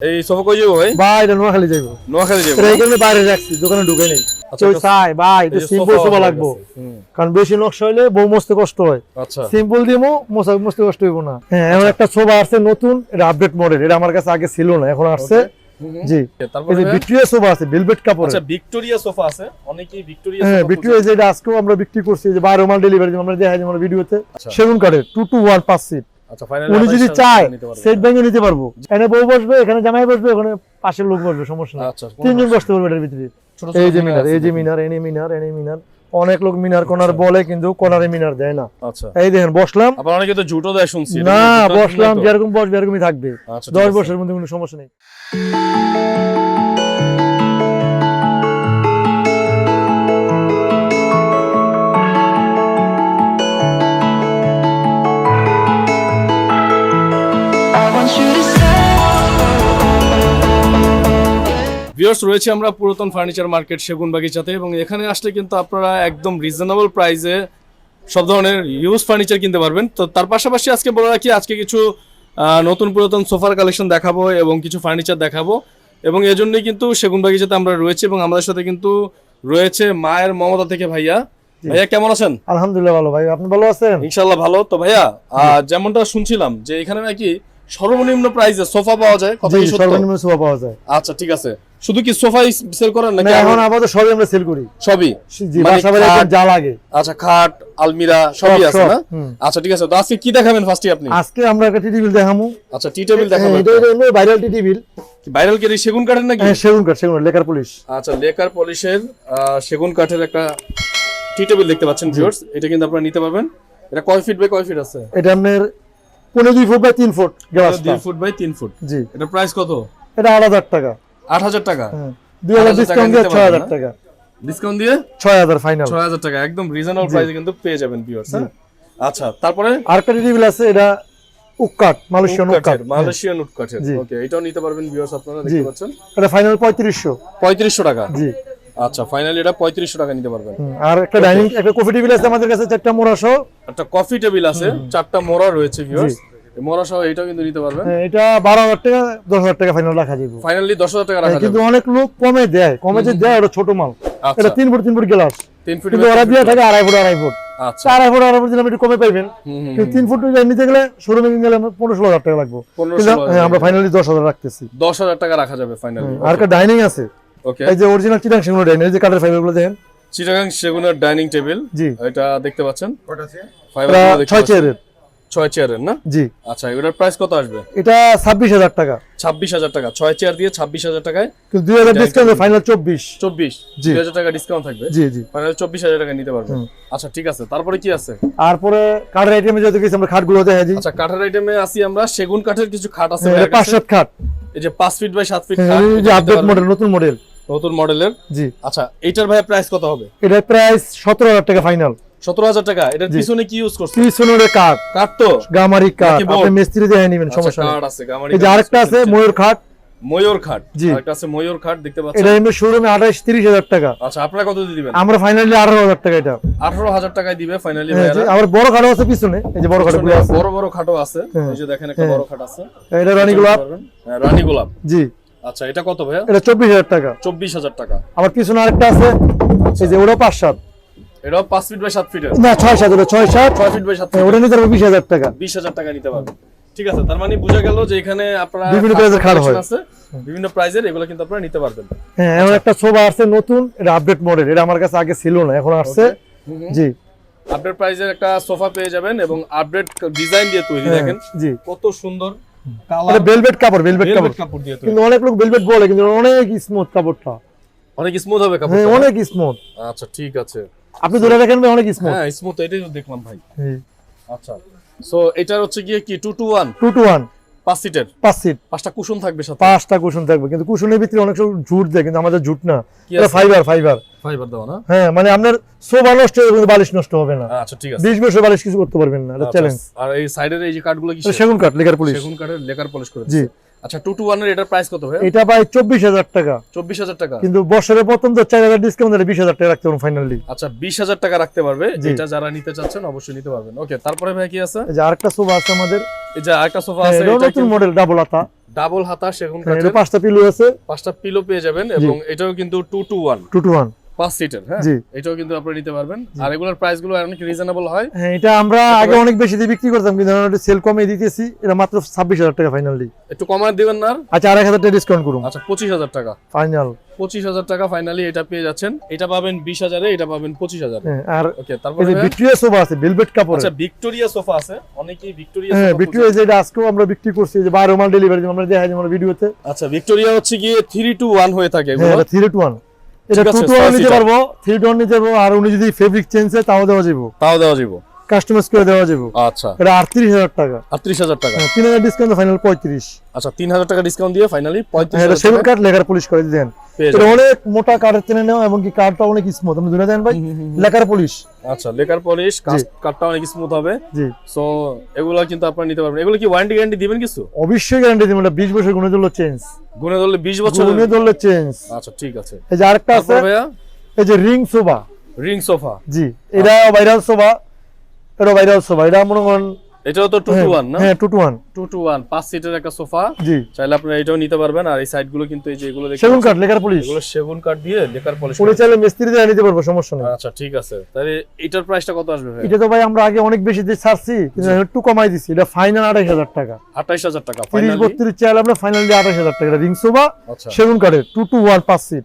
এই সোফা কই যাব ভাই? ভাই এটা নোয়াখালী যাইবো। নোয়াখালী যাব এটা এখানে বাইরে রাখছি দোকানে ঢুকে নেই। আচ্ছা, চায় ভাই এই এটা সিম্পল সোফা সোফা লাগবো। কারণ বেশি নকশা হইলে বউ মস্তে কষ্ট হয়। আচ্ছা। সিম্পল দিমো মোসা মস্তে কষ্ট হইব না। হ্যাঁ এমন একটা সোফা আসছে নতুন এটা আপডেট মডেল এটা আমার কাছে আগে ছিল না এখন আসছে। জি। তারপরে এই ভিক্টোরিয়া সোফা আছে ভেলভেট কাপড় আচ্ছা ভিক্টোরিয়া সোফা আছে অনেকেই ভিক্টোরিয়া হ্যাঁ ভিক্টোরিয়া যেটা আজকেও আমরা বিক্রি করছি যে বারো মাল ডেলিভারি আমরা দেখাই আমরা ভিডিওতে আচ্ছা। সেগুন কাঠের টু টু ওয়ান পাঁচ সিট আচ্ছা ফাইনালি উনি যদি চায় সেট ব্যাংকে নিতে পারব। এখানে বউ বসবে এখানে জামাই বসবে ওখানে পাশের লোক বসবে সমস্যা নেই। আচ্ছা তিনজন বসতে পারবে এটার ভিতরে। নেই। ছোট ছোট এই যে মিনার এই যে মিনার এনে মিনার এনে মিনার। অনেক লোক মিনার কোনার বলে কিন্তু কোনারে মিনার দেয় না। আচ্ছা। এই দেখেন বসলাম। আবার অনেকে তো জুটো দেয় শুনছি না বসলাম যেরকম বসবে এরকমই থাকবে। আচ্ছা দশ বছরের মধ্যে কোনো সমস্যা নেই। ভিউয়ার্স রয়েছে আমরা পুরাতন ফার্নিচার মার্কেট সেগুন বাগিচাতে এবং এখানে আসলে কিন্তু আপনারা একদম রিজনেবল প্রাইসে সব ধরনের ইউজ ফার্নিচার কিনতে পারবেন। তো তার পাশাপাশি আজকে বলে রাখি আজকে কিছু নতুন পুরাতন সোফার কালেকশন দেখাবো এবং কিছু ফার্নিচার দেখাবো এবং এজন্যই কিন্তু সেগুন বাগিচাতে আমরা রয়েছে এবং আমাদের সাথে কিন্তু রয়েছে মায়ের মমতা থেকে ভাইয়া। ভাইয়া কেমন আছেন? আলহামদুলিল্লাহ ভালো ভাই আপনি ভালো আছেন? ইনশাল্লাহ ভালো। তো ভাইয়া যেমনটা শুনছিলাম যে এখানে নাকি সর্বনিম্ন প্রাইসে সোফা পাওয়া যায় কত? সর্বনিম্ন সোফা পাওয়া যায়। আচ্ছা ঠিক আছে। শুধু কি সোফাই সেল করেন নাকি এখন আপাতত সবই আমরা সেল করি। সবই? মানে যা লাগে। আচ্ছা খাট আলমিরা সবই আছে না? আচ্ছা ঠিক আছে। তো আজকে কি দেখাবেন ফার্স্টে আপনি? আজকে আমরা একটা টি টেবিল দেখামু। আচ্ছা টি টেবিল দেখাবেন এটা হলো ভাইরাল টি টেবিল ভাইরাল কি সেগুন কাঠের নাকি? হ্যাঁ সেগুন কাঠ সেগুন লেকার পুলিশ আচ্ছা লেকার পলিশের সেগুন কাঠের একটা টি টেবিল দেখতে পাচ্ছেন ভিউয়ার্স এটা কিন্তু আপনারা নিতে পারবেন। এটা কয় ফিট বাই কয় ফিট আছে? এটা আপনার পনেরো দুই ফুট বাই তিন ফুট দুই ফুট বাই তিন ফুট জি। এটা প্রাইস কত? এটা আট হাজার টাকা। আট হাজার টাকা। দুই হাজার ডিসকাউন্ট দিয়ে ছয় হাজার টাকা। ডিসকাউন্ট দিয়ে? ছয় হাজার ফাইনাল ছয় হাজার টাকা একদম রিজনেবল প্রাইসে কিন্তু পেয়ে যাবেন ভিউয়ার্স হ্যাঁ? আচ্ছা তারপরে? টেবিল আছে এটা মালয়েশিয়ান মালয়েশিয়ান ওকে এটাও নিতে পারবেন ভিউয়ার্স আপনারা দেখতে পাচ্ছেন? এটা ফাইনাল পঁয়ত্রিশশো। পঁয়ত্রিশশো টাকা? জি। আচ্ছা ফাইনালি এটা পঁয়ত্রিশশো টাকা নিতে পারবেন। আর একটা ডাইনিং একটা কফি টেবিল আছে আমাদের কাছে চারটা মোড়া সহ। একটা কফি টেবিল আছে চারটা মোড়া রয়েছে ভিউয়ার্স মোড়া সহ এটাও কিন্তু নিতে পারবেন। হ্যাঁ, এটা বারো হাজার টাকা দশ হাজার টাকা ফাইনাল রাখা যাবে ফাইনালি দশ হাজার টাকা রাখা হ্যাঁ, কিন্তু অনেক লোক কমে দেয় কমে যে দেয় ওটা ছোট মাল। এটা তিন ফুট তিন ফুট গ্লাস তিন ফিট কিন্তু ওরা দিয়ে থাকে আড়াই ফুট আড়াই ফুট। আচ্ছা। আড়াই ফুট আড়াই ফুট দিলে একটু কমে পাইবেন হুম, হুম, কিন্তু তিন ফুট নিতে গেলে শোরুমে গেলে আমরা পনেরো ষোলো হাজার টাকা লাগবে। পনেরো হ্যাঁ, আমরা ফাইনালি দশ হাজার রাখতেছি। দশ হাজার টাকা রাখা যাবে ফাইনালি আর একটা ডাইনিং আছে। ওকে এই যে অরিজিনাল চিটাং সেগুলো ডাইনিং এই যে কাঠের ফাইবারগুলো দেখেন। চিটাগাং সেগুনের ডাইনিং টেবিল জি। এটা দেখতে পাচ্ছেন? ছয় চেয়ারের ছয় চেয়ারের না? জি। আচ্ছা এটার প্রাইস কত আসবে? এটা ছাব্বিশ হাজার টাকা। ছাব্বিশ হাজার টাকা। ছয় চেয়ার দিয়ে ছাব্বিশ হাজার টাকায়? দুই হাজার ডিসকাউন্ট ফাইনাল চব্বিশ। চব্বিশ। দুই হাজার টাকা ডিসকাউন্ট থাকবে? জি জি। ফাইনাল চব্বিশ হাজার টাকা নিতে পারবেন আচ্ছা ঠিক আছে। তারপরে কি আছে? তারপরে কাঠের আইটেমে যত কিছু আমরা খাটগুলো দেখা দিই। আচ্ছা কাঠের আইটেমে আসি আমরা। সেগুন কাঠের কিছু খাট আছে হ্যাঁ, পাঁচ সাত খাট। এই যে পাঁচ ফিট বাই সাত ফিট হ্যাঁ, খাট এই যে আপডেট মডেল নতুন মডেল নতুন মডেলের জি। আচ্ছা এইটার ভাই প্রাইস কত হবে? এটা প্রাইস সতেরো হাজার টাকা ফাইনাল সতেরো হাজার টাকা। এটার পিছনে কি ইউজ করছে পিছনের কাঠ। কাঠ তো? গামারি কাঠ। আপনি মিস্ত্রি নিবেন আচ্ছা সমস্যা কাঠ আছে গামারি এই যে আরেকটা আছে ময়ূর খাট। ময়ূর খাট। আরেকটা আছে ময়ূর খাট দেখতে পাচ্ছেন? এটা এমনি শোরুমে আঠাশ তিরিশ হাজার টাকা। আচ্ছা আপনারা কত দিবেন? আমরা ফাইনালি আঠারো হাজার টাকা এটা। আঠারো হাজার টাকায় দিবে ফাইনালি হ্যাঁ, আবার বড় খাটও আছে পিছনে। এই যে বড় আছে। বড় বড় খাটও আছে। হ্যাঁ। এই যে দেখেন একটা বড় খাট আছে। এটা রানী গোলাপ। হ্যাঁ, রানী গোলাপ। জি। আচ্ছা এটা কত ভাইয়া? এটা চব্বিশ হাজার টাকা। চব্বিশ হাজার টাকা। আবার পিছনে আরেকটা আছে। এই যে ওটা পাঁচ সাত। এটাও পাঁচ ফিট বাই সাত ফিটের না ছয় সাত ওটা ছয় সাত। ছয় ফিট বাই সাত ফিট ওটা নিতে পারব বিশ টাকা। বিশ হাজার টাকা নিতে পারবেন ঠিক আছে তার মানে বোঝা গেল যে এখানে আপনারা বিভিন্ন খাট খাট হয়। বিভিন্ন প্রাইজের এগুলো কিন্তু আপনারা নিতে পারবেন। হ্যাঁ এমন একটা সোফা আসছে নতুন এটা আপডেট মডেল এটা আমার কাছে আগে ছিল না এখন আসছে। জি আপডেট প্রাইজের একটা সোফা পেয়ে যাবেন এবং আপডেট ডিজাইন দিয়ে তৈরি হ্যাঁ, দেখেন। জি। কত সুন্দর এটা কালার ভেলভেট কাপড় ভেলভেট কাপড়। কাপড় দিয়ে কিন্তু অনেক লোক ভেলভেট বলে কিন্তু অনেক স্মুথ কাপড়টা। অনেক স্মুথ হবে হ্যাঁ কাপড় অনেক স্মুথ আচ্ছা ঠিক আছে। আপনি ধরে দেখেন ভাই, অনেক স্মুথ হ্যাঁ স্মুথ এটাই তো দেখলাম ভাই। আচ্ছা। সো এটার হচ্ছে গিয়ে কি two two one two two one পাঁচ সিটের পাঁচ সিট পাঁচটা কুশন থাকবে সাথে? পাঁচটা কুশন থাকবে কিন্তু কুশনের ভিতরে অনেক সময় ঝুট দেয় কিন্তু আমাদের ঝুট না। এটা ফাইবার ফাইবার ফাইবার দেওয়া না? হ্যাঁ মানে আপনার সোফা নষ্ট হবে বালিশ নষ্ট হবে না। আচ্ছা ঠিক আছে। বিশ বছর বালিশ কিছু করতে পারবেন না এটা চ্যালেঞ্জ আর এই সাইডের এই যে কাঠগুলো কি সেগুন কাঠ লেকার পলিশ সেগুন কাঠের লেকার পলিশ করে জি। আচ্ছা টু টু ওয়ানের এটার প্রাইস কত ভাই এটা ভাই চব্বিশ হাজার টাকা। চব্বিশ হাজার টাকা। কিন্তু বছরের প্রথম তো চার হাজার ডিসকাউন্ট দিলে বিশ হাজার টাকা রাখতে পারব ফাইনালি আচ্ছা বিশ হাজার টাকা রাখতে পারবে। এটা যারা নিতে চাচ্ছেন অবশ্যই নিতে পারবেন। ওকে তারপরে ভাই কি আছে? যে আরেকটা সোফা আছে আমাদের। এই যে আরেকটা সোফা হ্যাঁ, আছে এটা নতুন মডেল ডাবল হাতা। ডাবল হাতা সেগুন হ্যাঁ, কাঠের। পাঁচটা পিলু আছে। পাঁচটা পিলো পেয়ে যাবেন এবং এটাও কিন্তু two two one two two one পাঁচ সিটের হ্যাঁ? এটাও কিন্তু আপনারা নিতে পারবেন। আর এগুলোর প্রাইসগুলো অনেক রিজনেবল হয়। হ্যাঁ এটা আমরা আগে অনেক বেশি দিয়ে বিক্রি করতাম কিন্তু এখন একটু সেল কমিয়ে দিতেছি। এটা মাত্র ছাব্বিশ হাজার টাকা ফাইনালি একটু কমায় দিবেন না আচ্ছা আড়াই হাজার টাকা ডিসকাউন্ট করুন। আচ্ছা পঁচিশ হাজার টাকা। ফাইনাল পঁচিশ হাজার টাকা ফাইনালি এটা পেয়ে যাচ্ছেন। এটা পাবেন বিশ হাজারে এটা পাবেন পঁচিশ হাজারে। হ্যাঁ আর ওকে তারপরে যে ভিক্টোরিয়া সোফা আছে ভেলভেট কাপড় আচ্ছা ভিক্টোরিয়া সোফা আছে। অনেকেই ভিক্টোরিয়া হ্যাঁ ভিক্টোরিয়া যেটা আজকেও আমরা বিক্রি করছি যে বারো মাল ডেলিভারি আমরা দেখাই আমরা ভিডিওতে আচ্ছা ভিক্টোরিয়া হচ্ছে গিয়ে থ্রি টু ওয়ান হয়ে থাকে এগুলো? থ্রি টু ওয়ান এটা টু নিতে পারব থ্রি টু নিতে পারব আর উনি যদি ফেব্রিক চেঞ্জ হয় তাও দেওয়া যাব তাও দেওয়া যাব কাস্টমাইজ করে দেওয়া যাব। আচ্ছা। এটা আটত্রিশ হাজার টাকা। আটত্রিশ হাজার টাকা। হ্যাঁ, তিন হাজার ডিসকাউন্ট ফাইনাল পঁয়ত্রিশ। আচ্ছা তিন হাজার টাকা ডিসকাউন্ট দিয়ে ফাইনালি হ্যাঁ এটা হাজার সেলুন কার্ড লেখার পুলিশ করে দেন এটা অনেক মোটা কার্ডের টেনে নেওয়া এবং কি কার্ডটা অনেক স্মুথ আপনি ধরে দেন ভাই লেখার পুলিশ আচ্ছা লেকার পলিশ কাঠটা অনেক স্মুথ হবে। জি। সো এগুলো কিন্তু আপনারা নিতে পারবেন। এগুলো কি ওয়ারেন্টি গ্যারান্টি দিবেন কিছু? অবশ্যই গ্যারান্টি দিবেন এটা বিশ বছর গুণে ধরলো চেঞ্জ গুনে ধরলে বিশ বছর? গুণে ধরলে চেঞ্জ আচ্ছা ঠিক আছে। এই যে আরেকটা আছে এই যে রিং সোফা। Ring sofa. জি এটা ভাইরাল সোফা। এটা ভাইরাল সোফা এটা মনে করেন এটাও তো ওয়ান না? হ্যাঁ পাঁচ সিটের একটা সোফা জি। চাইলে আপনারা এটাও নিতে পারবেন আর এই সাইডগুলো কিন্তু এই যে এগুলো দেখতে সেগুন কাঠ লেখার পুলিশ এগুলো সেগুন কাঠ দিয়ে লেকার পলিশ উনি চাইলে মিস্ত্রি দিয়ে নিতে পারব সমস্যা নেই। আচ্ছা ঠিক আছে। তাহলে এটার প্রাইসটা কত আসবে ভাই? এটা তো ভাই আমরা আগে অনেক বেশি দিয়ে ছাড়ছি কিন্তু একটু কমাই দিছি। এটা ফাইনাল আড়াই হাজার টাকা। আঠাইশ হাজার টাকা তিরিশ ফাইনালি বত্রিশ চাইলে আমরা ফাইনালি আঠাশ হাজার টাকা। রিং সোফা আচ্ছা। সেগুন কাঠের টু টু ওয়ান পাঁচ সিট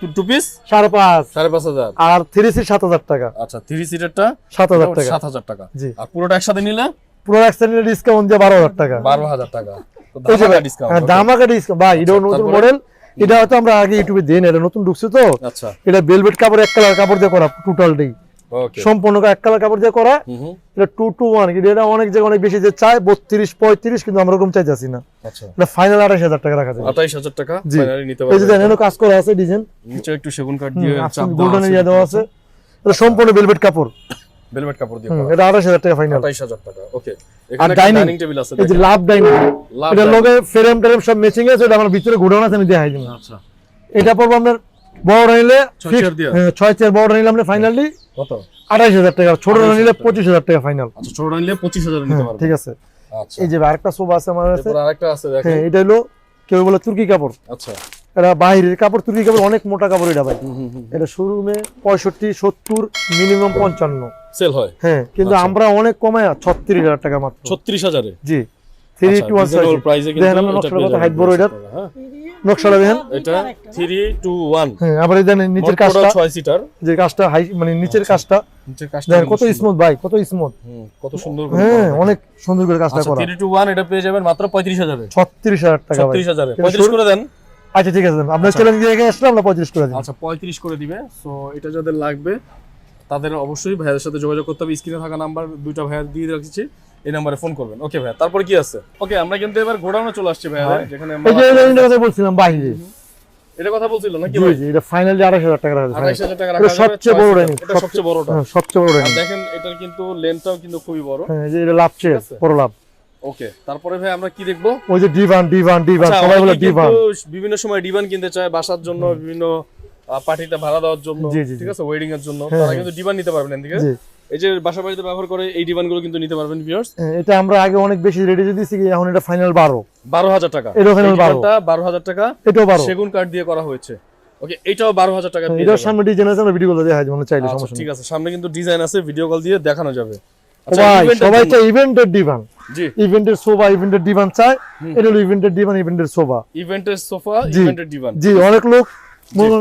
টু- টু পিস সাড়ে পাঁচ। সাড়ে পাঁচ হাজার। আর থ্রি সিট সাত হাজার টাকা। আচ্ছা থ্রি সিটারটা সাত হাজার টাকা। সাত হাজার টাকা। জি। আর পুরোটা একসাথে নিলে? পুরো এক্সটেন্ডেড ডিসকাউন্ট দিয়ে বারো হাজার টাকা। বারো হাজার টাকা। ধামাকা হ্যাঁ, okay. ধামাকা ডিসকাউন্ট ভাই এটা নতুন তারপরে? মডেল এটা হয়তো আমরা আগে ইউটিউবে দিয়ে এটা নতুন ঢুকছে তো। আচ্ছা। এটা বেলভেট কাপড় এক কালার কাপড় দিয়ে করা টোটাল ওকে সম্পূর্ণ এক কালার কাপড় দিয়ে করা। এটা টু টু ওয়ান এটা অনেক জায়গায় অনেক বেশি যে চায় বত্রিশ পঁয়ত্রিশ কিন্তু আমরা ওরকম চাইতেছি না। আচ্ছা। এটা ফাইনাল আঠাশ হাজার টাকা রাখা যায় আঠাইশ হাজার টাকা। এই যে দেখেন কাজ করা আছে ডিজাইন নিচে একটু সেগুন কাঠ দিয়ে গোল্ডেন এরিয়া দেওয়া আছে। এটা সম্পূর্ণ বেলভেট কাপড়। ভেলভেট কাপড় দিয়ে এটা আঠাশ হাজার টাকা ফাইনাল আঠাইশ হাজার টাকা ওকে এখানে ডাইনিং টেবিল আছে এই যে লাভ ডাইনিং এটা dining। লগে ফ্রেম টেরেম সব ম্যাচিং আছে এটা আমার ভিতরে ঘুরানো আছে আমি দেখাই দিই আচ্ছা। এটা পড়ব আপনার বড় নিলে ছয় চেয়ার দিয়া? বড় নিলে আমরা ফাইনালি কত? আঠাশ হাজার টাকা ছোট নিলে পঁচিশ হাজার টাকা ফাইনাল আচ্ছা ছোট নিলে পঁচিশ হাজার ঠিক আছে। আচ্ছা। এই যে আরেকটা সোফা আছে আমার কাছে। আরেকটা আছে দেখেন। হ্যাঁ এটা হলো কেউ বলে তুর্কি কাপড়। আচ্ছা। এটা বাইরের কাপড় তুর্কি কাপড় অনেক মোটা কাপড় এটা ভাই। এটা শোরুমে পঁয়ষট্টি সত্তর মিনিমাম পঞ্চান্ন। সেল হয়? হ্যাঁ কিন্তু আচ্ছা। আমরা অনেক কমায় ছত্রিশ হাজার টাকা মাত্র। ছত্রিশ হাজারে? জি। থ্রি আচ্ছা, টু ওয়ান কিন্তু দেখেন আমরা এটা নকশাটা কত হাইট বড় এটার। হ্যাঁ। নকশাটা দেখেন। এটা থ্রি টু ওয়ান হ্যাঁ আবার এই দেখেন নিচের কাজটা? ছয় সিটার যে কাজটা হাই মানে নিচের কাজটা? নিচের কাজটা দেখেন কত স্মুথ ভাই কত স্মুথ হুম, কত সুন্দর করে হ্যাঁ অনেক সুন্দর করে কাজটা আচ্ছা করা। থ্রি টু ওয়ান এটা পেয়ে যাবেন মাত্র পঁয়ত্রিশ হাজারে। ছত্রিশ হাজার টাকা ভাই। ছত্রিশ হাজারে। কিন্তু পঁয়ত্রিশ শুরু- করে দেন। আচ্ছা ঠিক আছে আপনার আচ্ছা। চ্যালেঞ্জ দিয়ে আসলে আমরা পঁয়ত্রিশ করে দিই। আচ্ছা পঁয়ত্রিশ করে দিবে। সো এটা যাদের লাগবে তাদের অবশ্যই ভাইয়ের সাথে যোগাযোগ করতে হবে। স্ক্রিনে থাকা নাম্বার দুইটা ভাইয়া দিয়ে রাখছি। এই নাম্বারে ফোন করবেন। ওকে ভাইয়া তারপর কি আছে? ওকে আমরা কিন্তু এবার গোডাউনে চলে আসছি ভাইয়া যেখানে এই যে কথা বলছিলাম বাইরে। এটা কথা বলছিল নাকি ভাই? জি এটা ফাইনালি আড়াইশ হাজার টাকা রাখা আড়াইশ হাজার টাকা রাখা সবচেয়ে বড় সবচেয়ে বড়টা সবচেয়ে বড় আর দেখেন এটার কিন্তু লেন্থটাও কিন্তু খুবই বড়। হ্যাঁ যে এটা লাভ আছে। বড় লাভ। ওকে তারপরে ভাই আমরা কি দেখব? ওই যে ডিভান ডিভান ডিভান সবাই বলে ডিভান বিভিন্ন সময় ডিভান কিনতে চায় বাসার জন্য বিভিন্ন পার্টিতে ভাড়া দেওয়ার জন্য ঠিক আছে? ওয়েডিং এর জন্য হ্যাঁ, তারা হ্যাঁ। কিন্তু ডিভান নিতে পারবেন এদিকে। এই যে বাসা বাড়িতে ব্যবহার করে এই ডিভান কিন্তু নিতে পারবেন ভিউয়ার্স হ্যাঁ, এটা আমরা আগে অনেক বেশি রেডি দিয়েছি এখন এটা ফাইনাল বারো। বারো হাজার টাকা। এটাও final এই 12 ডিভানটা বারো হাজার টাকা। এটাও বারো। সেগুন কাঠ দিয়ে করা হয়েছে। ওকে এটাও বারো হাজার টাকা পেয়ে এটার সামনে ডিজাইন আছে আমরা ভিডিও করে দেখা যাবে চাইলে আচ্ছা, সমস্যা ঠিক আছে সামনে কিন্তু ডিজাইন আছে ভিডিও কল দিয়ে দেখানো যাবে। আচ্ছা, ভাই সবাই চাই ইভেন্টের ডিভান জি। ইভেন্টের সোফা ইভেন্টের ডিভান চায় এটা হলো ইভেন্টের ডিভান ইভেন্টের সোফা ইভেন্টের সোফা। ইভেন্টের ডিভান জি অনেক লোক মনে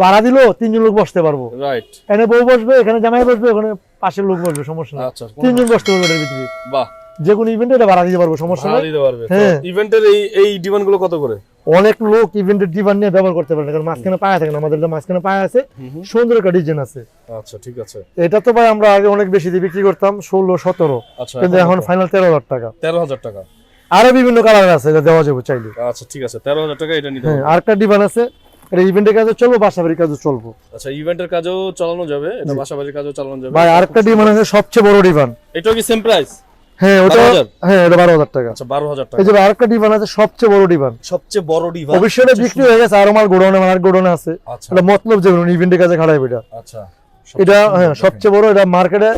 ভাড়া দিলো তিনজন লোক বসতে পারব। রাইট এখানে বউ বসবে এখানে জামাই বসবে ওখানে পাশের লোক বসবে সমস্যা নেই। আচ্ছা তিনজন বসতে পারবে ভিতরে। বাহ। যে কোনো ইভেন্টে এটা ভাড়া দিতে পারব সমস্যা দিতে পারবে। হ্যাঁ। ইভেন্টের এই এই কত করে? অনেক লোক ইভেন্টের ডিভান নিয়ে ব্যবহার করতে পারে না কারণ মাঝখানে পায়া থাকে না আমাদের মাঝখানে পায়া আছে। সুন্দর একটা ডিজাইন আছে। আচ্ছা ঠিক আছে। এটা তো ভাই আমরা আগে অনেক বেশি দিয়ে বিক্রি করতাম ষোলো সতেরো। আচ্ছা কিন্তু এখন ফাইনাল তেরো হাজার টাকা। তেরো হাজার টাকা। আরও বিভিন্ন কালার আছে দেওয়া যাবে চাইলে। আচ্ছা ঠিক আছে তেরো হাজার টাকা এটা নিতে হ্যাঁ আরেকটা ডিভান আছে এটা ইভেন্টের কাজে চলবো বাসাবাড়ির কাজে চলবো। আচ্ছা ইভেন্টের কাজও চালানো যাবে? এটা বাসাবাড়ির কাজও চালানো যাবে? ভাই আরেকটা ডিভান আছে সবচেয়ে বড় এটাও কি সেম প্রাইস হ্যাঁ ওটা হ্যাঁ এটা বারো হাজার টাকা। আচ্ছা বারো হাজার টাকা। এই যে আরেকটা ডিভান আছে সবচেয়ে বড় ডিভান সবচেয়ে বড় অবশ্যই এটা বিক্রি হয়ে গেছে আরও গোডাউনে আর গোডাউনে আছে। আচ্ছা। এটা মতলব যে ইভেন্টের খাড়াই এটা। আচ্ছা এটা হ্যাঁ সবচেয়ে বড় এটা মার্কেটে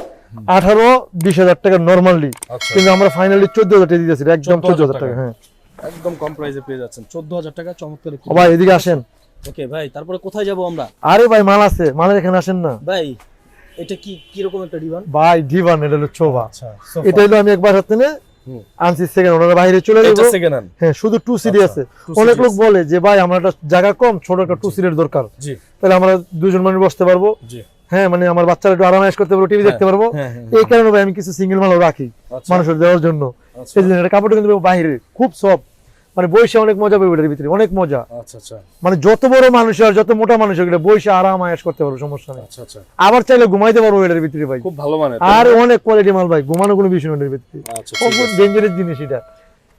আঠারো বিশ হাজার টাকা নর্মালি আচ্ছা। কিন্তু আমরা ফাইনালি চোদ্দ হাজার টাকা দিতেছি একদম চোদ্দ হাজার টাকা হ্যাঁ। একদম কম প্রাইসে পেয়ে যাচ্ছেন। চোদ্দ হাজার টাকা চমৎকার ভাই এদিকে আসেন। ওকে ভাই তারপরে কোথায় যাব আমরা? আরে ভাই মাল আছে মালের এখানে আসেন না। ভাই এটা কি কি রকম একটা ডিভান ভাই ডিভান এটা হলো ছোবা। আচ্ছা এটা হলো আমি একবার হাতে নে আনছি সেকেন্ড ওনারা বাইরে চলে এটা সেকেন্ড হ্যান্ড হ্যাঁ শুধু টু সিডি আচ্ছা, আছে। অনেক লোক বলে যে ভাই আমার একটা জায়গা কম ছোট একটা টু সিটের দরকার। জি। তাহলে আমরা দুজন মানুষ বসতে পারব। জি। হ্যাঁ মানে আমার বাচ্চারা একটু আরামায়েশ করতে পারব টিভি দেখতে পারব। হ্যাঁ হ্যাঁ এই কারণে ভাই আমি কিছু সিঙ্গেল মালও রাখি আচ্ছা। মানুষের দেওয়ার জন্য। আচ্ছা। এই জন্য এটা কাপড়টা কিন্তু বাইরে খুব সব মানে বইসে অনেক মজা পাবে এটার ভিতরে অনেক মজা। আচ্ছা আচ্ছা। মানে যত বড় মানুষ আর যত মোটা মানুষ এটা বইসে আরাম আয়াস করতে পারব সমস্যা নেই। আচ্ছা আচ্ছা। আবার চাইলে ঘুমাইতে পারব এটার ভিতরে ভাই। খুব ভালো মানে আর অনেক কোয়ালিটি মাল ভাই ঘুমানো কোনো বিষয় এটার ভিতরে। আচ্ছা খুব। ডেঞ্জারাস জিনিস এটা।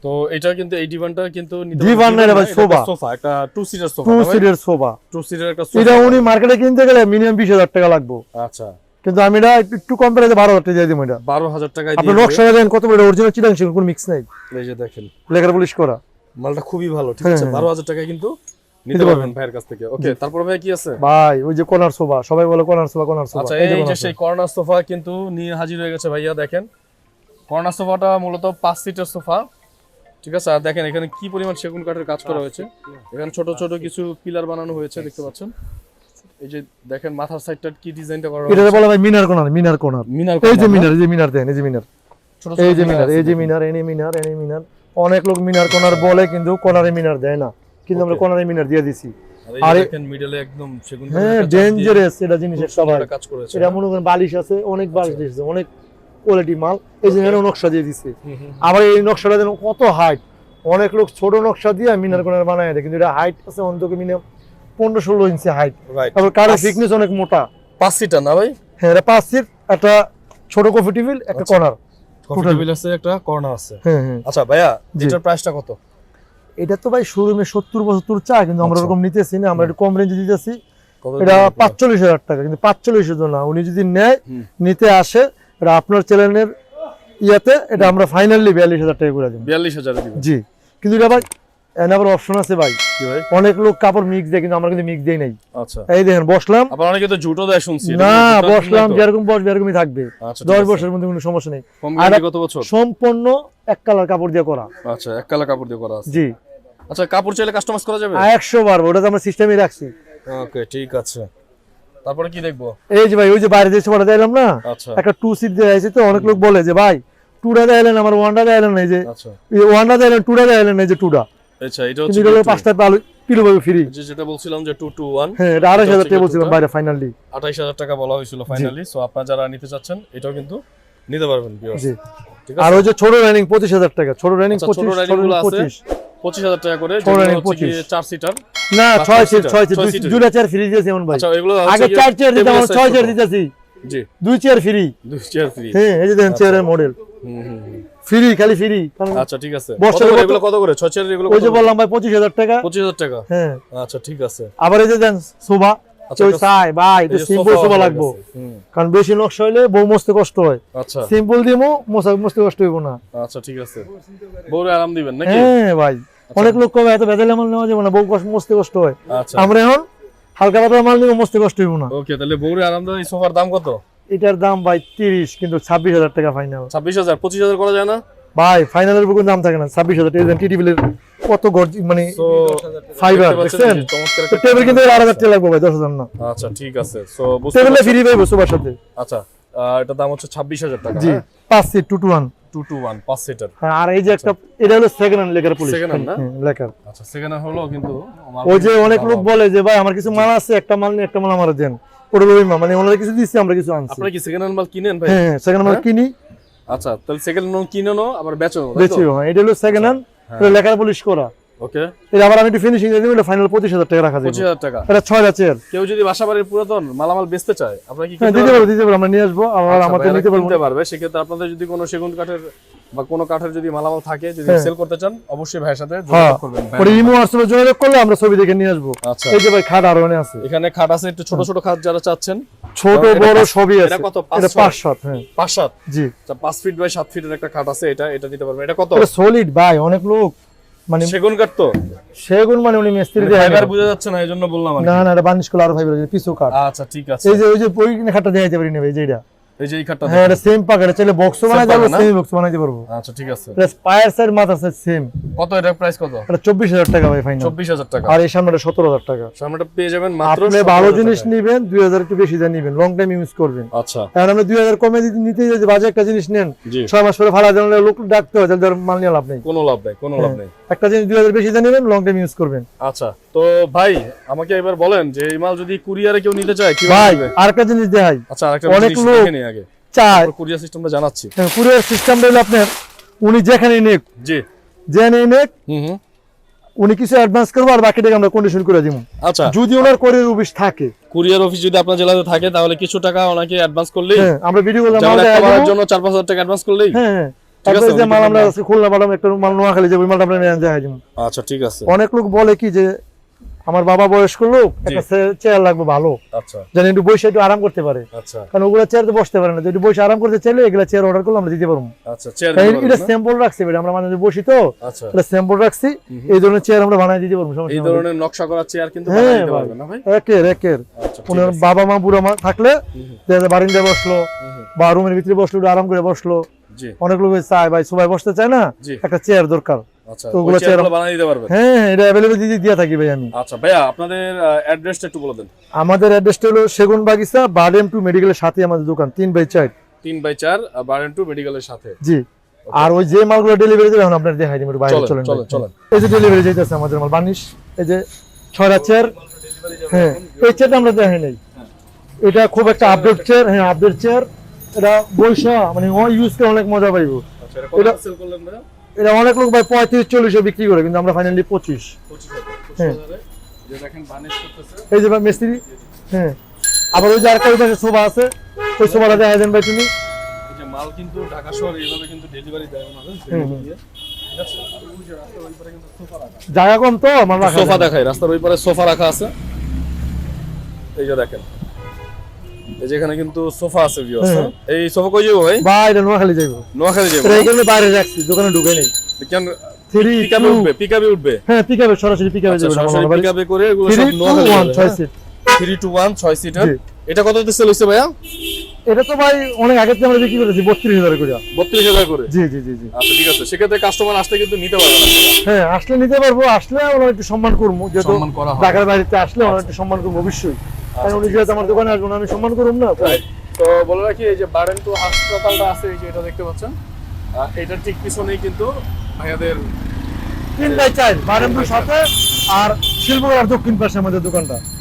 তো এটা কিন্তু এই ডিভানটা কিন্তু ডিভান না ভাই, সোফা। সোফা একটা টু সিটার সোফা টু সিটের সোফা। টু সিটার একটা সোফা। এটা উনি মার্কেটে কিনতে গেলে মিনিমাম বিশ হাজার টাকা লাগবে। আচ্ছা। কিন্তু আমি এটা একটু- একটু কম প্রাইসে বারো হাজার টাকা দিব এটা। বারো হাজার টাকায় আপনি নকশা দেন কত বড় অরিজিনাল চিটাং কোনো মিক্স নাই। এই যে দেখেন। লেখার পুলিশ করা। মালটা খুবই ভালো ঠিক হ্যাঁ, আছে? হ্যাঁ। বারো হাজার টাকায় কিন্তু নিতে পারবেন। ভাইয়ের কাছ থেকে। ওকে তারপরে ভাই কি আছে? ভাই ওই যে কর্নার সোফা সবাই বলে কর্নার সোফা কর্নার সোফা। আচ্ছা এই যে সেই কর্নার সোফা কিন্তু নিয়ে হাজির হয়ে গেছে ভাইয়া দেখেন। কর্নার সোফাটা মূলত পাঁচ সিটের সোফা ঠিক আছে? আর দেখেন এখানে কি পরিমাণ সেগুন কাঠের কাজ করা হয়েছে। এখানে ছোট ছোট কিছু পিলার বানানো হয়েছে দেখতে পাচ্ছেন? এই যে দেখেন মাথার সাইডটা কি ডিজাইনটা করা এটা বলা ভাই মিনার কর্নার মিনার কর্নার মিনার এই যে মিনার এই যে মিনার দেন এই যে মিনার। এই যে মিনার এই যে মিনার এনে মিনার এনে মিনার। অনেক লোক মিনার কর্নার বলে কিন্তু কর্নারে মিনার দেয় না। কিন্তু আমরা. কর্নারে মিনার দিয়ে দিছি। আর মিডলে একদম সেগুন হ্যাঁ ডেঞ্জারাস এটা কাজ করেছে। এটা মনে করেন বালিশ আছে অনেক বালিশ দিয়েছে অনেক কোয়ালিটি মাল। এই নকশা দিয়ে দিছে। আবার এই নকশাটা যেন কত হাইট অনেক লোক ছোট নকশা দিয়ে মিনার কর্নার বানায় দেয় কিন্তু এটা হাইট আছে অন্তত মিনিমাম পনেরো ষোলো ইঞ্চি হাইট তারপর কারের পাঁচ- অনেক মোটা। পাঁচ সিটার না ভাই? হ্যাঁ এটা পাঁচ সিট একটা ছোট কফি টেবিল একটা আচ্ছা। কর্নার টেবিল আছে একটা কর্নার আছে। হ্যাঁ হ্যাঁ। আচ্ছা ভাইয়া এটার প্রাইসটা কত? এটা তো ভাই শোরুমে সত্তর পঁচাত্তর চা কিন্তু আমরা আচ্ছা। ওরকম নিতেছি না আমরা একটু কম রেঞ্জে দিতেছি। এটা পাঁচচল্লিশ হাজার টাকা কিন্তু পাঁচচল্লিশ হাজার না। উনি যদি নেয় নিতে আসে এটা আপনার চ্যানেলের ইয়াতে এটা আমরা ফাইনালি বিয়াল্লিশ হাজার টাকা করে দিব। বিয়াল্লিশ হাজার জি। কিন্তু এটা ভাই আবার অপশন আছে ভাই। অনেক লোক কাপড় মিক্স দেয় কিন্তু আমরা কিন্তু মিক্স দেই নাই। আচ্ছা। এই দেখেন বসলাম। আবার অনেকে তো জুটো দেয় শুনছি না বসলাম যেরকম বসবে এরকমই থাকবে। আচ্ছা দশ ঠিক আছে। বছরের মধ্যে কোনো সমস্যা নেই। আর কত বছর। সম্পূর্ণ এক কালার কাপড় দিয়ে করা। আচ্ছা এক কালা কাপড় দিয়ে করা আছে। জি। আচ্ছা কাপড় চাইলে কাস্টমাইজ করা যাবে? একশো বারবো ওটা তো আমরা সিস্টেমে রাখছি। ওকে ঠিক আছে। তারপরে কি দেখব? এই যে ভাই ওই যে বাইরে সোফাটা দিলাম না আচ্ছা। একটা টু সিট হয়েছে তো অনেক লোক বলে যে ভাই টুডা দেয়ালেন আমার ওয়ানডা দেয়ালেন এই যে আচ্ছা। ওয়ানডা দেয়ালেন টুডা দেয়ালেন এই যে টুডা আচ্ছা এটা হচ্ছে এটা হলো। পাঁচটা পালু পাবে ফ্রি যেটা বলছিলাম যে টু টু ওয়ান হ্যাঁ এটা আড়াইশ এটা হাজার হচ্ছে টাকা বলছিলাম বাইরে ফাইনালি আঠাইশ হাজার টাকা বলা হয়েছিল ফাইনালি সো আপনারা যারা নিতে চাচ্ছেন এটাও কিন্তু নিতে পারবেন। জি। ঠিক আর ওই যে ছোট রানিং পঁচিশ হাজার টাকা ছোট রানিং আচ্ছা, পঁচিশ ছোট ছোট running গুলো আছে। পঁচিশ। পঁচিশ হাজার টাকা করে ছোট কি 25 চার সিটার না পাঁচ ছয় পাঁচ সিট সিটার, ছয় সিট। দুইটা চেয়ার ফ্রি দিয়েছি এমন ভাই। আচ্ছা এগুলো আগে চার চেয়ার দিতাম table এখন size ছয় চেয়ার ছোট। দিতেছি। জি। দুই চেয়ার ফ্রি দুই চেয়ার ফ্রি হ্যাঁ এই যে দেখেন চেয়ারের মডেল হুম হুম হুম। ফ্রি খালি ফ্রি আচ্ছা ঠিক আছে। বস্তার এগুলো কত করে? এগুলো ওই যে বললাম ভাই পঁচিশ হাজার টাকা। পঁচিশ হাজার টাকা? হ্যাঁ। আচ্ছা ঠিক আছে। আবার এই যে দেন শোভা। আচ্ছা, ভাই একটু সিম্পল শোভা লাগবো। কারণ বেশি নকশা হইলে বউ মস্তে কষ্ট হয়। আচ্ছা। সিম্পল দিমো মশা মস্তে কষ্ট হইব না। আচ্ছা ঠিক আছে। বউরে আরাম দিবেন নাকি? হ্যাঁ ভাই। অনেক লোক কবে এত মাল নেওয়া যাবে না বউ কষ্ট মস্তে কষ্ট হয়। আমরা এখন হালকা পাতলা মাল নিবো মস্তে কষ্ট হইব না। ওকে তাহলে বউরে আরাম দেওয়া এই সোফার দাম কত? এটার দাম ভাই তিরিশ কিন্তু ছাব্বিশ হাজার টাকা ফাইনাল ছাব্বিশ হাজার পঁচিশ হাজার করা যায় না? ভাই ফাইনালের বুকুর দাম থাকে না ছাব্বিশ হাজার। টাকা টি কত গর্জি মানে ফাইবার দেখছেন? টেবিল কিন্তু আট হাজার টাকা লাগবে ভাই দশ হাজার না। আচ্ছা ঠিক আছে। সো বুঝতে টেবিলে। ফ্রি পাইবো সুপার সাথে। আচ্ছা এটার দাম হচ্ছে ছাব্বিশ হাজার টাকা জি পাঁচ seat two two one two two one পাঁচ সিটার হ্যাঁ আর এই যে একটা এটা হলো second hand lacquer polish Second hand না? লেকার। আচ্ছা সেখানে হলো কিন্তু ওই যে অনেক লোক বলে যে ভাই আমার কিছু মাল আছে একটা মাল নিয়ে একটা মাল আমার দেন। ওটা লই মা মানে ওনারা কিছু দিচ্ছে আমরা কিছু আনছি। আপনারা কি সেকেন্ড হ্যান্ড মাল কিনেন ভাই? হ্যাঁ সেকেন্ড মাল হ্যাঁ? কিনি। আচ্ছা তাহলে সেকেন্ড হ্যান্ড কিনেনো আবার বেচো বেচি। হ্যাঁ এটা হলো সেকেন্ড হ্যান্ড। লেখার পুলিশ করা। ওকে। এটা আবার আমি একটু ফিনিশিং দিয়ে দিব ফাইনাল পঁচিশ হাজার টাকা রাখা যাবে। হাজার টাকা। এটা ছয় হাজার কেউ যদি পুরাতন মালামাল বেচতে চায় আপনারা কি দিতে পারবেন? পারব দিতে পারব আমরা নিয়ে আসব আবার আচ্ছা, আমাদের নিতে পারবে সেক্ষেত্রে আপনাদের যদি কোনো সেগুন কাঠের বা কোনো কাঠের যদি মালামাল থাকে যদি হ্যাঁ। সেল করতে চান অবশ্যই ভাইয়ের সাথে হ্যাঁ। যোগাযোগ করবেন পরে ইমো হোয়াটসঅ্যাপে যোগাযোগ করলে আমরা ছবি দেখে নিয়ে আসব। আচ্ছা। এই যে ভাই খাট আরও আছে। এখানে খাট আছে একটু ছোট ছোট খাট যারা চাচ্ছেন। ছোট বড় সবই আছে। কত? এটা ছয়? পাঁচ সাত হ্যাঁ। পাঁচ সাত জি পাঁচ ফিট বাই ফিটের একটা খাট আছে এটা এটা নিতে পারবেন। এটা কত? সলিড ভাই অনেক লোক। মানে সেগুন কাঠ তো? সেগুন মানে উনি মিস্ত্রি দিয়ে ফাইবার বোঝা যাচ্ছে না এই জন্য বললাম না না এটা বানিশ করলে আরও ফাইবার পিছু কাট আচ্ছা ঠিক আছে। এই যে ওই যে ওই খাটটা দেখাইতে পারি না ভাই এই যে এই খাটটা হ্যাঁ এটা সেম চাইলে বক্সও বানাই যাব সেম বক্স বানাইতে পারব। আচ্ছা ঠিক আছে। পায়ের সাইড মাথা সাইড সেম কত এটা প্রাইস কত? এটা চব্বিশ হাজার টাকা ভাই ফাইনাল চব্বিশ হাজার টাকা। আর এই সামনেটা সতেরো হাজার টাকা। সামনেটা পেয়ে যাবেন মাত্র আপনি ভালো জিনিস। নিবেন দুই হাজার একটু বেশি নিবেন লং টাইম ইউজ করবেন। আচ্ছা। কারণ দুই হাজার কমে যদি নিতে যদি বাজে একটা জিনিস নেন। জি। ছয় মাস পরে ভাড়া জানলে লোক ডাকতে হয় তাহলে মাল নিয়ে লাভ নেই। কোনো লাভ নেই কোনো লাভ নেই। একটা জিনিস দুই হাজার বেশি দিয়ে নেবেন লং টাইম ইউজ করবেন। আচ্ছা তো ভাই আমাকে এবার বলেন যে এই মাল যদি কুরিয়ারে কেউ নিতে চায় কি ভাই আর একটা জিনিস দেখাই। আচ্ছা আরেকটা জিনিস আগে। চায় কুরিয়ার সিস্টেমটা জানাচ্ছি। কুরিয়ার সিস্টেম রইল আপনার উনি যেখানে নেক জি। যে নেই নেক হুম উনি কিছু অ্যাডভান্স করব আর আমরা কন্ডিশন করে দিব আচ্ছা। যদি ওনার কোরিয়ার অফিস থাকে। কুরিয়ার অফিস যদি আপনার জেলাতে থাকে তাহলে কিছু টাকা ওনাকে অ্যাডভান্স করলেই হ্যাঁ আমরা ভিডিও। জন্য চার পাঁচ হাজার টাকা অ্যাডভান্স করলেই। হ্যাঁ হ্যাঁ। যে মাল আমরা খুলনা একটা মাল নোয়াখালী যাব মালটা আমরা আচ্ছা ঠিক আছে। অনেক লোক বলে কি যে আমার বাবা বয়স্ক লোক একটা চেয়ার লাগবে ভালো। আচ্ছা। যেন একটু বসে একটু আরাম করতে পারে। আচ্ছা। কারণ ওগুলো চেয়ার তো বসতে পারে না। যদি বসে আরাম করতে চাইলে এগুলা চেয়ার অর্ডার করলে আমরা দিতে পারব। আচ্ছা চেয়ার এটা স্যাম্পল রাখছি ভাই, আমরা মাঝে মাঝে বসি তো। এটা স্যাম্পল রাখছি এই ধরনের চেয়ার আমরা বানাই দিতে পারব এই ধরনের নকশা করা চেয়ার কিন্তু হ্যাঁ, দিতে ভাই। না ভাই? একের একের। ওনার বাবা মা বুড়া মা থাকলে বারিন্দায় বসল বা রুমের ভিতরে বসল আরাম করে বসল। অনেক লোক চায় ভাই সবাই বসতে চায় না একটা চেয়ার দরকার। তো ওই ওগুলো চেয়ারগুলো বানিয়ে দিতে পারবেন? হ্যাঁ হ্যাঁ এটা অ্যাভেলেবেল দিয়ে দিয়ে থাকি ভাই আমি। আচ্ছা ভাইয়া আপনাদের অ্যাড্রেসটা একটু বলে দেন। আমাদের অ্যাড্রেসটা হলো সেগুন বাগিচা বারডেম টু মেডিকেলের সাথে আমাদের দোকান বাই চার। তিন বাই চার বারেন টু মেডিকেলের সাথে। জি। আর ওই যে মালগুলো ডেলিভারি দেবে এখন আপনার দেখাই দিবেন বাইরে চলেন, চলেন চলেন, এই যে ডেলিভারি যাইতেছে আমাদের মাল বানিশ এই যে ছয়টা চেয়ার হ্যাঁ এই চেয়ারটা আমরা দেখাই নাই। এটা খুব একটা আপডেট চেয়ার হ্যাঁ আপডেট চেয়ার এটা বৈশা মানে ও ইউজ করে অনেক মজা পাইবো। আচ্ছা এটা এটা- সেল করলেন ভাইয়া? এটা অনেক লোক ভাই পঁয়ত্রিশ চল্লিশে বিক্রি করে কিন্তু আমরা ফাইনালি পঁচিশ। হ্যাঁ। এই যে ভাই মিস্ত্রি হ্যাঁ। আবার ওই যে আরেকটা ওই পাশে সোফা আছে ওই সোফাটা দেখা দেন ভাই তুমি। মাল কিন্তু ঢাকা শহরে এইভাবে কিন্তু ডেলিভারি দেয় আর রাখা জায়গা কম তো সোফা দেখায় রাস্তার ওই পারে সোফা রাখা আছে। এই যে দেখেন। এই যে এখানে কিন্তু সোফা আছে ভিউয়ার্স হ্যাঁ। এই সোফা কই যাব ভাই? ভাই এটা নোয়াখালী যাইবো। নোয়াখালী এটা এখানে বাইরে রাখছি দোকানে ঢুকে নেই। কেন? থ্রি পিকআপে উঠবে পিকআপে উঠবে? হ্যাঁ পিকআপে সরাসরি পিকআপে আচ্ছা, যাবে সরাসরি পিকআপে করে এগুলো সব নোয়াখালী হ্যাঁ? সিট 3 টু 1 6 সিটার জি। এটা সেল হইছে ভাইয়া? এটা তো ভাই অনেক আগে থেকে আমরা বিক্রি করেছি বত্রিশ হাজার করে। 32000 করে? জি জি জি জি। আচ্ছা ঠিক আছে। সেক্ষেত্রে কাস্টমার আসলে কিন্তু নিতে পারবে না। হ্যাঁ আসলে নিতে পারব আসলে ওনার একটু সম্মান করব। যেহেতু সম্মান করা হবে। ঢাকার বাড়িতে আসলে ওনার একটু সম্মান করব অবশ্যই। কারণ উনি যেহেতু আমার দোকানে আসবেন আমি সম্মান করুন না? তো বলে রাখি এই যে বারেন্টু হাসপাতালটা আছে এই যে এটা দেখতে পাচ্ছেন। এটার ঠিক পিছনেই কিন্তু ভাইয়াদের তিন বাই চার বারেন্টুর সাথে আর শিল্পকলার দক্ষিণ পাশে আমাদের দোকানটা।